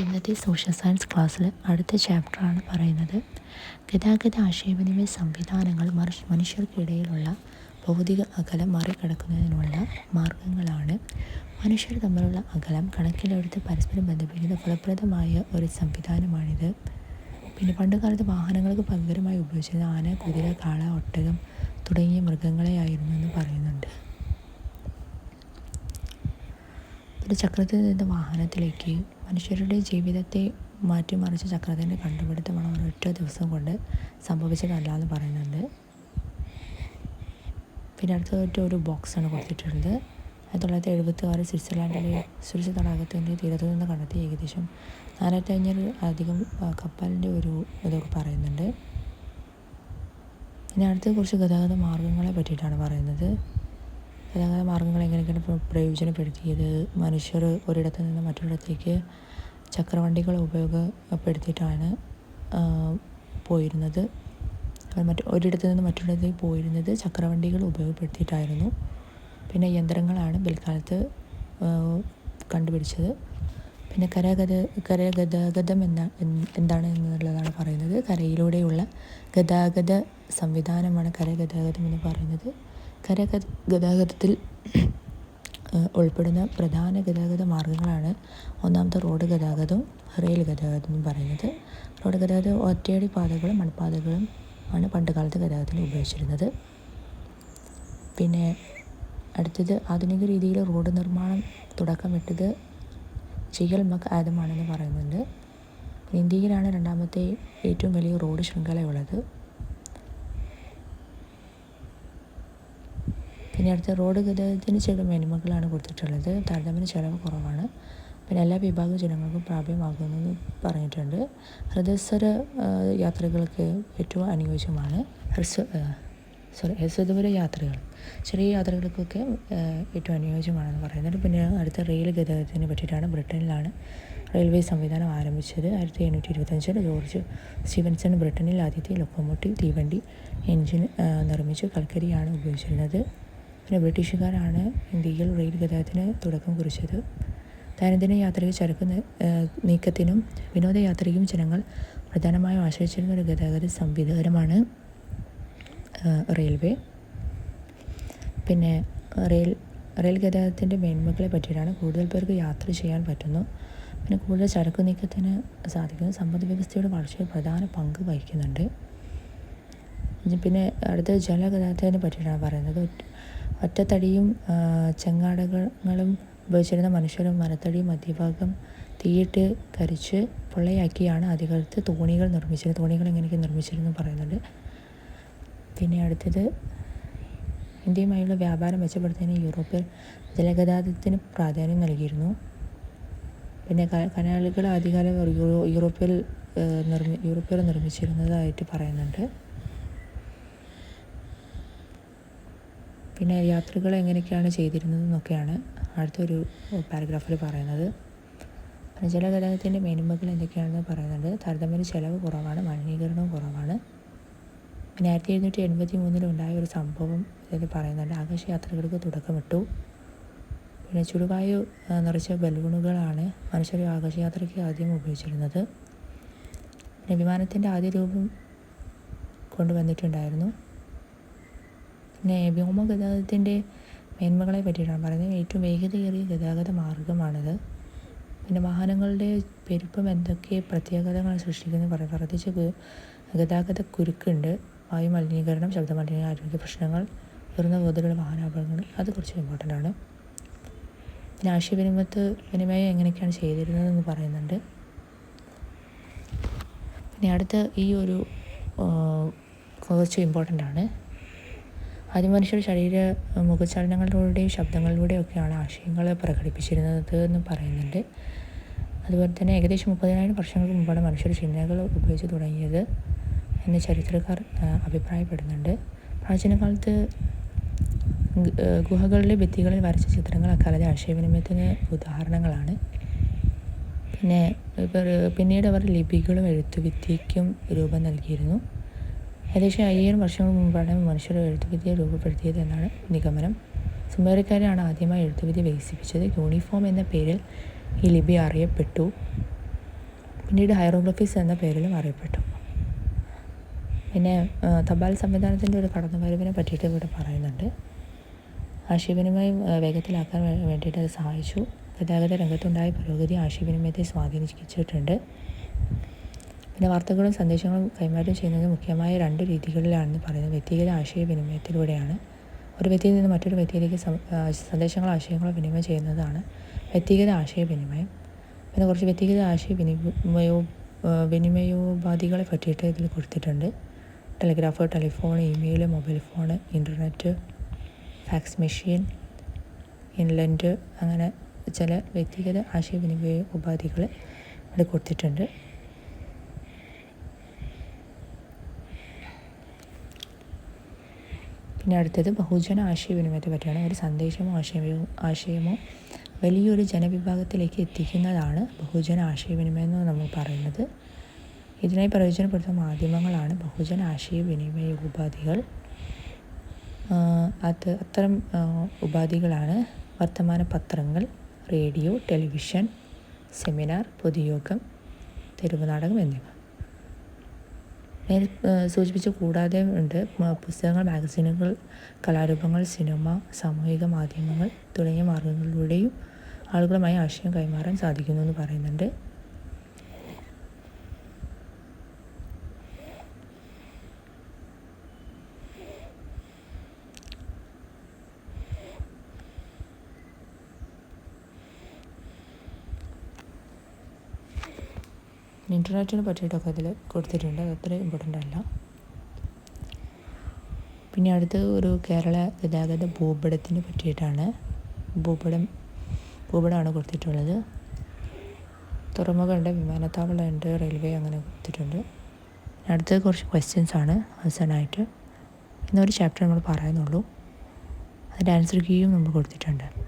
ഇന്നത്തെ social science ക്ലാസ്സിൽ അടുത്ത ചാപ്റ്ററാണ് പറയുന്നത്. ഗതാഗത ആശയവിനിമയ സംവിധാനങ്ങൾ മനുഷ്യർക്കിടയിലുള്ള ഭൗതിക അകലം മറികടക്കുന്നതിനുള്ള മാർഗങ്ങളാണ്. മനുഷ്യർ തമ്മിലുള്ള അകലം കണക്കിലെടുത്ത് പരസ്പരം ബന്ധിപ്പിക്കുന്ന ഫലപ്രദമായ ഒരു സംവിധാനമാണിത്. പിന്നെ പണ്ട് കാലത്ത് വാഹനങ്ങൾക്ക് പകരമായി ഉപയോഗിച്ചിരുന്ന ആന കുതിര കാള ഒട്ടകം തുടങ്ങിയ മൃഗങ്ങളെയായിരുന്നു എന്ന് പറയുന്നുണ്ട്. ഒരു ചക്രത്തിൽ നിന്ന് വാഹനത്തിലേക്ക് മനുഷ്യരുടെ ജീവിതത്തെ മാറ്റിമറിച്ച ചക്രത്തിന്റെ കണ്ടുപിടുത്തമാണ് ഒരൊറ്റ ദിവസം കൊണ്ട് സംഭവിച്ചതല്ല എന്ന് പറയുന്നുണ്ട്. പിന്നെ അടുത്തതായിട്ട് ഒരു ബോക്സാണ് കൊടുത്തിട്ടുള്ളത് ആയിരത്തി തൊള്ളായിരത്തി എഴുപത്തി ആറ് സ്വിറ്റ്സർലാൻഡിലെ സുരക്ഷ തടാകത്തിന്റെ തീരത്തു നിന്ന് കണ്ടെത്തി ഏകദേശം നാലായിരത്തി അഞ്ഞൂറ് അധികം കപ്പലിന്റെ ഒരു ഇതൊക്കെ പറയുന്നുണ്ട്. ഇനി അടുത്ത കുറച്ച് ഗതാഗത മാർഗങ്ങളെ പറ്റിയിട്ടാണ് പറയുന്നത്. ഗതാഗത മാർഗങ്ങൾ എങ്ങനെയൊക്കെയാണ് പ്രയോജനപ്പെടുത്തിയത്? മനുഷ്യർ ഒരിടത്തു നിന്ന് മറ്റൊരിടത്തേക്ക് ചക്രവണ്ടികൾ ഉപയോഗപ്പെടുത്തിയിട്ടാണ് പോയിരുന്നത്. മറ്റ് ഒരിടത്തു നിന്ന് മറ്റൊരിടത്തേക്ക് പോയിരുന്നത് ചക്രവണ്ടികൾ ഉപയോഗപ്പെടുത്തിയിട്ടായിരുന്നു. പിന്നെ യന്ത്രങ്ങളാണ് പിൽക്കാലത്ത് കണ്ടുപിടിച്ചത്. പിന്നെ കരഗത കരഗതാഗതം എന്ന എന്താണ് എന്നുള്ളതാണ് പറയുന്നത്. കരയിലൂടെയുള്ള ഗതാഗത സംവിധാനമാണ് കരഗതാഗതം എന്ന് പറയുന്നത്. കര ഗതാഗതത്തിൽ ഉൾപ്പെടുന്ന പ്രധാന ഗതാഗത മാർഗങ്ങളാണ് ഒന്നാമത്തെ റോഡ് ഗതാഗതവും റെയിൽ ഗതാഗതം എന്ന് പറയുന്നത്. റോഡ് ഗതാഗതം ഒറ്റയടി പാതകളും മൺപാതകളും ആണ് പണ്ട് കാലത്ത് ഗതാഗതത്തിൽ ഉപയോഗിച്ചിരുന്നത്. പിന്നെ അടുത്തത് ആധുനിക രീതിയിൽ റോഡ് നിർമ്മാണം തുടക്കമിട്ടത് ചെയ്യൽ മക് ആദമാണെന്ന് പറയുന്നുണ്ട്. ഇന്ത്യയിലാണ് രണ്ടാമത്തെ ഏറ്റവും വലിയ റോഡ് ശൃംഖലയുള്ളത്. പിന്നെ അടുത്ത റോഡ് ഗതാഗതത്തിന് ചില മേന്മകളാണ് കൊടുത്തിട്ടുള്ളത്. താരതമ്യേന ചിലവ് കുറവാണ്. പിന്നെ എല്ലാ വിഭാഗം ജനങ്ങൾക്കും പ്രാപ്യമാകുമെന്ന് പറഞ്ഞിട്ടുണ്ട്. ഹൃദയസ്വര യാത്രകൾക്ക് ഏറ്റവും അനുയോജ്യമാണ് സോറി ഹ്രസ്വദൂര യാത്രകൾ. ചെറിയ യാത്രകൾക്കൊക്കെ ഏറ്റവും അനുയോജ്യമാണെന്ന് പറയുന്നുണ്ട്. പിന്നെ അടുത്ത റെയിൽ ഗതാഗതത്തിനെ പറ്റിയിട്ടാണ് ബ്രിട്ടനിലാണ് റെയിൽവേ സംവിധാനം ആരംഭിച്ചത്. ആയിരത്തി എണ്ണൂറ്റി ഇരുപത്തഞ്ചിൽ ജോർജ് സ്റ്റീവൻസൺ ബ്രിട്ടനിൽ ആദ്യത്തെ ലൊക്കോമോട്ടീവ് തീവണ്ടി എൻജിൻ നിർമ്മിച്ച്. കൽക്കരിയാണ് ഉപയോഗിച്ചിരുന്നത്. പിന്നെ ബ്രിട്ടീഷുകാരാണ് ഇന്ത്യയിൽ റെയിൽ ഗതാഗതത്തിന് തുടക്കം കുറിച്ചത്. ദൈനംദിന യാത്രയിൽ ചരക്ക് നീക്കത്തിനും വിനോദയാത്രയ്ക്കും ജനങ്ങൾ പ്രധാനമായും ആശ്രയിച്ചിരുന്ന ഒരു ഗതാഗത സംവിധാനമാണ് റെയിൽവേ. പിന്നെ റെയിൽ റെയിൽ ഗതാഗതത്തിന്റെ മേന്മകളെ പറ്റിയിട്ടാണ് കൂടുതൽ പേർക്ക് യാത്ര ചെയ്യാൻ പറ്റുന്നു. പിന്നെ കൂടുതൽ ചരക്ക് നീക്കത്തിന് സാധിക്കുന്നു. സമ്പദ് വ്യവസ്ഥയുടെ വളർച്ചയിൽ പ്രധാന പങ്ക് വഹിക്കുന്നുണ്ട്. പിന്നെ അടുത്ത ജലഗതാഗതത്തിനെ പറ്റിയിട്ടാണ് പറയുന്നത്. ഒറ്റത്തടിയും ചെങ്ങാടകങ്ങളും ഉപയോഗിച്ചിരുന്ന മനുഷ്യരും മരത്തടിയും മധ്യഭാഗം തീയിട്ട് കരിച്ച് പൊള്ളയാക്കിയാണ് ആദ്യകാലത്ത് തോണികൾ നിർമ്മിച്ചത് തോണികൾ എങ്ങനെയൊക്കെ നിർമ്മിച്ചിരുന്നു പറയുന്നുണ്ട്. പിന്നെ അടുത്തത് ഇന്ത്യയുമായുള്ള വ്യാപാരം മെച്ചപ്പെടുത്തുന്നതിന് യൂറോപ്പിൽ ജലഗതാഗതത്തിന് പ്രാധാന്യം നൽകിയിരുന്നു. പിന്നെ കനാലുകൾ ആദ്യകാലം യൂറോപ്പിൽ നിർമ്മി യൂറോപ്പിൽ നിർമ്മിച്ചിരുന്നതായിട്ട് പറയുന്നുണ്ട്. പിന്നെ യാത്രകൾ എങ്ങനെയൊക്കെയാണ് ചെയ്തിരുന്നതെന്നൊക്കെയാണ് അടുത്തൊരു പാരഗ്രാഫിൽ പറയുന്നത്. ജലഗതാഗതത്തിന്റെ മേന്മകൾ എന്തൊക്കെയാണെന്ന് പറയുന്നുണ്ട്. താരതമ്യേന ചിലവ് കുറവാണ് മലിനീകരണവും കുറവാണ്. പിന്നെ ആയിരത്തി എഴുന്നൂറ്റി എൺപത്തി മൂന്നിലുണ്ടായ ഒരു സംഭവം ഇതിൽ പറയുന്നുണ്ട്. ആകാശയാത്രകൾക്ക് തുടക്കമിട്ടു. പിന്നെ ചുടുവായു നിറച്ച ബലൂണുകളാണ് മനുഷ്യർ ആകാശയാത്രയ്ക്ക് ആദ്യം ഉപയോഗിച്ചിരുന്നത്. പിന്നെ വിമാനത്തിന്റെ ആദ്യ രൂപം കൊണ്ടുവന്നിട്ടുണ്ടായിരുന്നു. വ്യോമഗതാഗതത്തിന്റെ മേന്മകളെ പറ്റിയിട്ടാണ് പറയുന്നത്. ഏറ്റവും വേഗതയേറിയ ഗതാഗത മാർഗമാണിത്. പിന്നെ വാഹനങ്ങളുടെ പെരുപ്പം എന്തൊക്കെ പ്രത്യേകതകൾ സൃഷ്ടിക്കുന്നു പറയും വർദ്ധിച്ച ഗതാഗത കുരുക്കുണ്ട്. വായു മലിനീകരണം ശബ്ദ മലിനീകരണം ആരോഗ്യ പ്രശ്നങ്ങൾ ഉയർന്ന തോതിലുള്ള വാഹനാപകടങ്ങൾ അത് കുറച്ച് ഇമ്പോർട്ടന്റ് ആണ്. പിന്നെ ആശയവിനിമയത്ത് വിനിമയം എങ്ങനെയൊക്കെയാണ് ചെയ്തിരുന്നതെന്ന് പറയുന്നുണ്ട്. പിന്നെ അടുത്ത ഈ ഒരു കുറച്ച് ഇമ്പോർട്ടന്റ് ആണ്. ആദ്യം മനുഷ്യർ ശരീര മുഖചലനങ്ങളിലൂടെയും ശബ്ദങ്ങളിലൂടെയൊക്കെയാണ് ആശയങ്ങൾ പ്രകടിപ്പിച്ചിരുന്നത് എന്ന് പറയുന്നുണ്ട്. അതുപോലെ തന്നെ ഏകദേശം മുപ്പതിനായിരം വർഷങ്ങൾക്ക് മുമ്പാണ് മനുഷ്യർ ചിഹ്നങ്ങൾ ഉപയോഗിച്ച് തുടങ്ങിയത് എന്ന് ചരിത്രക്കാർ അഭിപ്രായപ്പെടുന്നുണ്ട്. പ്രാചീന കാലത്ത് ഗുഹകളിലെ ഭിത്തികളിൽ വരച്ച ചിത്രങ്ങൾ അക്കാലത്തെ ആശയവിനിമയത്തിന് ഉദാഹരണങ്ങളാണ്. പിന്നെ പിന്നീട് അവർ ലിപികളും എഴുത്തുവിദ്യയ്ക്കും രൂപം നൽകിയിരുന്നു. ഏകദേശം അയ്യായിരം വർഷങ്ങൾ മുമ്പാണ് മനുഷ്യർ എഴുത്തുവിദ്യ രൂപപ്പെടുത്തിയത് എന്നാണ് നിഗമനം. സുമേറിക്കാരാണ് ആദ്യമായി എഴുത്തുവിദ്യ വികസിപ്പിച്ചത്. യൂണിഫോം എന്ന പേരിൽ ഈ ലിപി അറിയപ്പെട്ടു. പിന്നീട് ഹൈറോഗ്രഫീസ് എന്ന പേരിലും അറിയപ്പെട്ടു. പിന്നെ തപാൽ സംവിധാനത്തിന്റെ ഒരു കടന്നുവരവിനെ പറ്റിയിട്ട് ഇവിടെ പറയുന്നുണ്ട്. ആശയവിനിമയം വേഗത്തിലാക്കാൻ വേണ്ടിയിട്ട് അത് സഹായിച്ചു. ഗതാഗത രംഗത്തുണ്ടായ പുരോഗതി ആശയവിനിമയത്തെ സ്വാധീനിച്ചിട്ടുണ്ട്. പിന്നെ വാർത്തകളും സന്ദേശങ്ങളും കൈമാറ്റം ചെയ്യുന്നത് മുഖ്യമായ രണ്ട് രീതികളിലാണെന്ന് പറയുന്നത് വ്യക്തിഗത ആശയവിനിമയത്തിലൂടെയാണ്. ഒരു വ്യക്തിയിൽ നിന്ന് മറ്റൊരു വ്യക്തിയിലേക്ക് സന്ദേശങ്ങളോ ആശയങ്ങളോ വിനിമയം ചെയ്യുന്നതാണ് വ്യക്തിഗത ആശയവിനിമയം. പിന്നെ കുറച്ച് വ്യക്തിഗത ആശയവിനിമയോ വിനിമയോപാധികളെ പറ്റിയിട്ട് ഇതിൽ കൊടുത്തിട്ടുണ്ട്. Telegraph telephone email mobile phone internet fax machine inland അങ്ങനെ ചില വ്യക്തിഗത ആശയവിനിമയ ഉപാധികൾ ഇവിടെ കൊടുത്തിട്ടുണ്ട്. പിന്നെ അടുത്തത് ബഹുജന ആശയവിനിമയത്തെ പറ്റിയാണ്. ഒരു സന്ദേശമോ ആശയമോ ആശയമോ വലിയൊരു ജനവിഭാഗത്തിലേക്ക് എത്തിക്കുന്നതാണ് ബഹുജന ആശയവിനിമയം എന്ന് നമ്മൾ പറയുന്നത്. ഇതിനായി പ്രയോജനപ്പെടുത്തുന്ന മാധ്യമങ്ങളാണ് ബഹുജന ആശയവിനിമയ ഉപാധികൾ. അത് അത്തരം ഉപാധികളാണ് വർത്തമാന പത്രങ്ങൾ റേഡിയോ ടെലിവിഷൻ സെമിനാർ പൊതുയോഗം തെരുവ് നാടകം എന്നിവ. നേരെ സൂചിപ്പിച്ച കൂടാതെ ഉണ്ട്. പുസ്തകങ്ങൾ മാഗസീനുകൾ കലാരൂപങ്ങൾ സിനിമ സാമൂഹിക മാധ്യമങ്ങൾ തുടങ്ങിയ മാർഗങ്ങളിലൂടെയും ആളുകളുമായി ആശയം കൈമാറാൻ സാധിക്കുന്നു എന്ന് പറയുന്നുണ്ട്. ഇന്റർനെറ്റിനെ പറ്റിയിട്ടൊക്കെ അതിൽ കൊടുത്തിട്ടുണ്ട്. അത് അത്ര ഇമ്പോർട്ടന്റ് അല്ല. പിന്നെ അടുത്ത് ഒരു കേരള ഗതാഗത ഭൂപടത്തിനെ പറ്റിയിട്ടാണ് ഭൂപടം ഭൂപടമാണ് കൊടുത്തിട്ടുള്ളത്. തുറമുഖമുണ്ട് വിമാനത്താവളമുണ്ട് റെയിൽവേ അങ്ങനെ കൊടുത്തിട്ടുണ്ട്. അടുത്തത് കുറച്ച് ക്വസ്റ്റ്യൻസ് ആണ്. അവസാനമായിട്ട് ഇന്നൊരു ചാപ്റ്റർ നമ്മൾ പറയുന്നുള്ളൂ. അതിന്റെ ആൻസർ കീയും നമ്മൾ കൊടുത്തിട്ടുണ്ട്.